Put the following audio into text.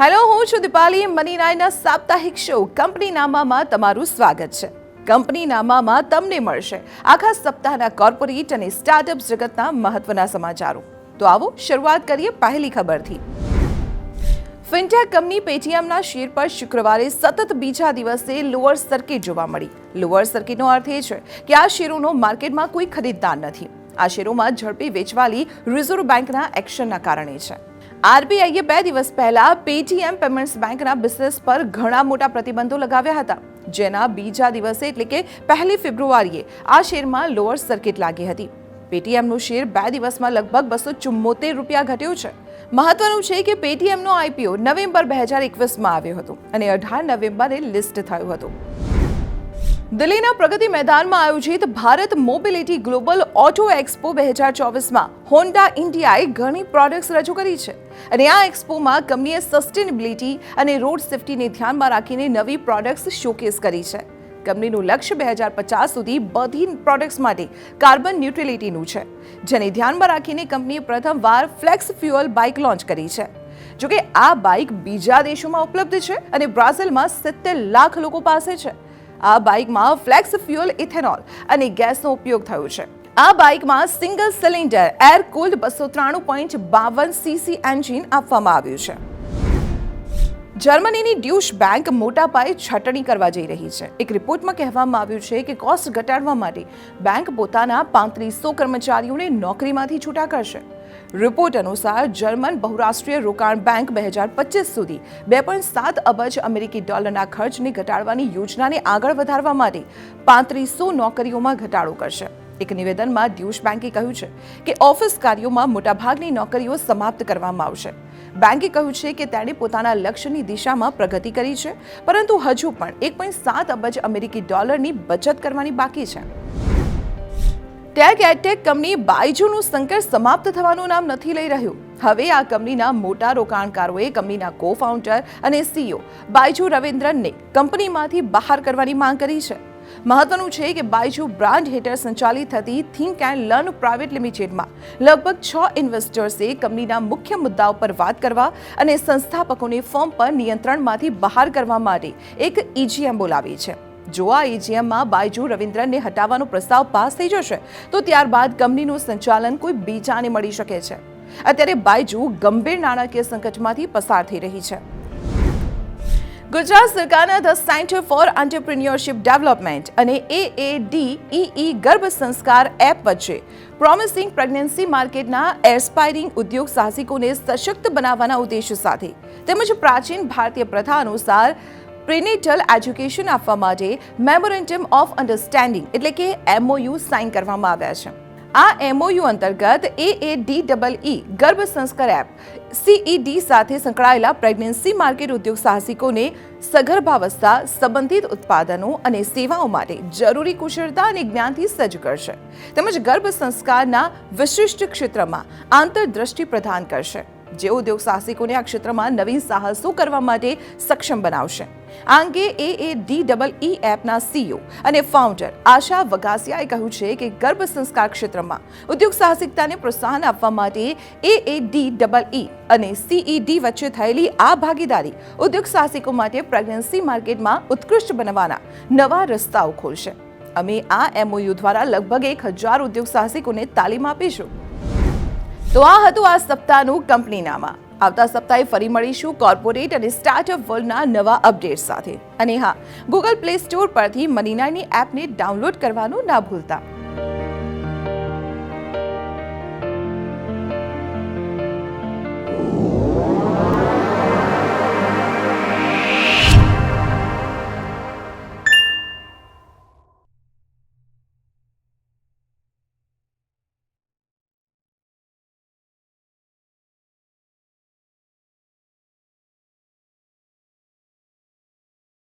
Hello, હું છું Dipali money નાઈના સાપ્તાહિક શો. કંપની નામામાં તમારું સ્વાગત છે. કંપની નામામાં તમને મળશે આખા સપ્તાહના કોર્પોરેટ અને સ્ટાર્ટઅપ જગતના મહત્વના સમાચારો. તો આવો શરૂઆત કરીએ પહેલી ખબરથી. ફિનટેક કંપની પેટીએમના શેર પર શુક્રવારે સતત બીજા દિવસે લોઅર સર્કિટ જોવા મળી. લોઅર સર્કિટનો અર્થ એ છે કે આ શેરોનો માર્કેટમાં કોઈ ખરીદદાર નથી. આ શેરોમાં ઝડપી વેચવાલી રિઝર્વ બેંકના એક્શનના કારણે છે. આરબીઆઈએ બે દિવસ પહેલા પેટીએમ પેમેન્ટ્સ બેંકના બિઝનેસ પર ઘણા મોટા પ્રતિબંધો લગાવ્યા હતા. જેના બીજા દિવસે એટલે કે પહેલી ફેબ્રુઆરીએ આ શેરમાં લોઅર સર્કિટ લાગી હતી. પેટીએમનું શેર બે દિવસમાં લગભગ બસો ચુમ્મોતેર રૂપિયા ઘટ્યું છે. મહત્વનું છે કે પેટીએમનો આઈપીઓ નવેમ્બર બે હજાર એકવીસમાં આવ્યો હતો અને અઢાર નવેમ્બરે લિસ્ટ થયું હતું. દિલ્હીના પ્રગતિ મેદાનમાં આયોજિત Bharat mobility global auto expo બે હજાર ચોવીસમાં હોન્ડા ઇન્ડિયાએ ઘણી પ્રોડક્ટ્સ રજૂ કરી છે. અને આ એક્સપોમાં કંપનીએ સસ્ટેનેબિલિટી અને રોડ સેફ્ટીને ધ્યાનમાં રાખીને નવી પ્રોડક્ટ્સ શોકેસ કરી છે. કંપનીનું લક્ષ્ય બે હજાર પચાસ સુધી બધી પ્રોડક્ટ્સ માટે કાર્બન ન્યુટ્રલિટીનું છે, જેને ધ્યાનમાં રાખીને કંપનીએ પ્રથમવાર ફ્લેક્સ ફ્યુઅલ બાઇક લોન્ચ કરી છે. જોકે આ બાઇક બીજા દેશોમાં ઉપલબ્ધ છે અને બ્રાઝિલમાં સિત્તેર લાખ લોકો પાસે છે. આ બાઇકમાં ફ્લેક્સ ફ્યુઅલ ઇથેનોલ અને ગેસનો ઉપયોગ થયો છે. આ બાઇકમાં સિંગલ સિલિન્ડર, એર કુલ્ડ બસો ત્રાણું પોઈન્ટ બાવન સીસી એન્જિન આપવામાં આવ્યું છે. જર્મનીની ડ્યુશ બેંક મોટા પાયે છટણી કરવા જઈ રહી છે. એક રિપોર્ટમાં કહેવામાં આવ્યું છે કે કોસ્ટ ઘટાડવા માટે બેંક પોતાના પાંત્રીસો કર્મચારીઓને નોકરીમાંથી છૂટા કરશે. રિપોર્ટ અનુસાર જર્મન બહુરાષ્ટ્રીય રોકાણ બેંક બે હજાર પચીસ સુધી બે પોઈન્ટ સાત અબજ અમેરિકી ડોલરના ખર્ચને ઘટાડવાની યોજનાને આગળ વધારવા માટે પાંત્રીસો નોકરીઓમાં ઘટાડો કરશે. એક નિવેદનમાં ડ્યુશ બેંકે કહ્યું છે કે ઓફિસ કાર્યોમાં મોટાભાગની નોકરીઓ સમાપ્ત કરવામાં આવશે. બેંકે કહ્યું છે કે તેણે પોતાના લક્ષ્યની દિશામાં પ્રગતિ કરી છે, પરંતુ હજુ પણ એક પોઈન્ટ સાત અબજ અમેરિકી ડોલરની બચત કરવાની બાકી છે. ટેક એડટેક કંપની બાયજુનું સંકટ સમાપ્ત થવાનું નામ નથી લઈ રહ્યું. હવે આ કંપનીના મોટા રોકાણકારોએ કંપનીના કો ફાઉન્ડર અને સીઈઓ બાયજુ રવિન્દ્રનને કંપનીમાંથી બહાર કરવાની માંગ કરી છે. મહત્વનું છે કે બાયજુ બ્રાન્ડ હેઠળ સંચાલિત થતી થિંક એન્ડ લર્ન પ્રાઇવેટ લિમિટેડમાં લગભગ છ ઇન્વેસ્ટર્સે કંપનીના મુખ્ય મુદ્દાઓ પર વાત કરવા અને સંસ્થાપકોને ફોર્મ પર નિયંત્રણમાંથી બહાર કરવા માટે એક ઈજીએમ બોલાવી છે. જો આ ઈજીએમમાં બાયજુ રવિન્દ્રનને હટાવવાનો પ્રસ્તાવ પાસ થઈ જશે, તો ત્યારબાદ કંપનીનું સંચાલન કોઈ બીજાને મળી શકે છે. અત્યારે બાયજુ ગંભીર નાણાકીય સંકટમાંથી પસાર થઈ રહી છે. ગુજરાત સરકારના the centre for entrepreneurship development અને એએડીઈ ગર્ભ સંસ્કાર એપ વચ્ચે પ્રોમિસિંગ પ્રેગ્નન્સી માર્કેટના એસ્પાયરિંગ ઉદ્યોગ સાહસિકોને સશક્ત બનાવવાના ઉદ્દેશ સાથે તેમજ પ્રાચીન ભારતીય પ્રથા અનુસાર પ્રિનેટલ એજ્યુકેશન આપવા માટે મેમોરેન્ડમ ઓફ અન્ડરસ્ટેન્ડિંગ એટલે કે એમઓયુ સાઇન કરવામાં આવ્યા છે. આ એમઓયુ અંતર્ગત એએડી ડબલ ઈ ગર્ભ સંસ્કાર એપ સીઈડી સાથે સંકળાયેલા પ્રેગ્નન્સી માર્કેટ ઉદ્યોગ સાહસિકોને સગર્ભાવસ્થા, સંબંધિત ઉત્પાદનો અને સેવાઓ માટે જરૂરી કુશળતા અને જ્ઞાનથી સજ્જ કરશે. તેમજ ગર્ભ સંસ્કારના વિશિષ્ટ ક્ષેત્રમાં આંતરદ્રષ્ટિ પ્રદાન કરશે, જે ઉદ્યોગ સાહસિકોને આ ક્ષેત્રમાં નવીન સાહસો કરવા માટે સક્ષમ બનાવશે. આ અંગે એ ડી ડબલ ઈ એપના સીઈઓ અને ફાઉન્ડર આશા વગાસિયાએ કહ્યું છે કે ગર્ભ સંસ્કાર ક્ષેત્રમાં ઉદ્યોગ સાહસિકતાને પ્રોત્સાહન આપવા માટે એ ડી ડબલ ઈ અને સીઈડી વચ્ચે થયેલી આ ભાગીદારી ઉદ્યોગ સાહસિકો માટે પ્રેગ્નન્સી માર્કેટમાં ઉત્કૃષ્ટ બનવાના નવા રસ્તાઓ ખોલશે. અમે આ એમઓયુ દ્વારા લગભગ એક હજાર ઉદ્યોગ સાહસિકોને તાલીમ આપીશું. તો આ હતું આ સપ્તાહનું કંપનીનામાં. આવતા સપ્તાહે ફરી મળીશું કોર્પોરેટ અને સ્ટાર્ટઅપ વર્લ્ડના નવા અપડેટ સાથે. અને હા ગૂગલ પ્લે સ્ટોર પરથી મનીનાની એપને ડાઉનલોડ કરવાનું ના ભૂલતા.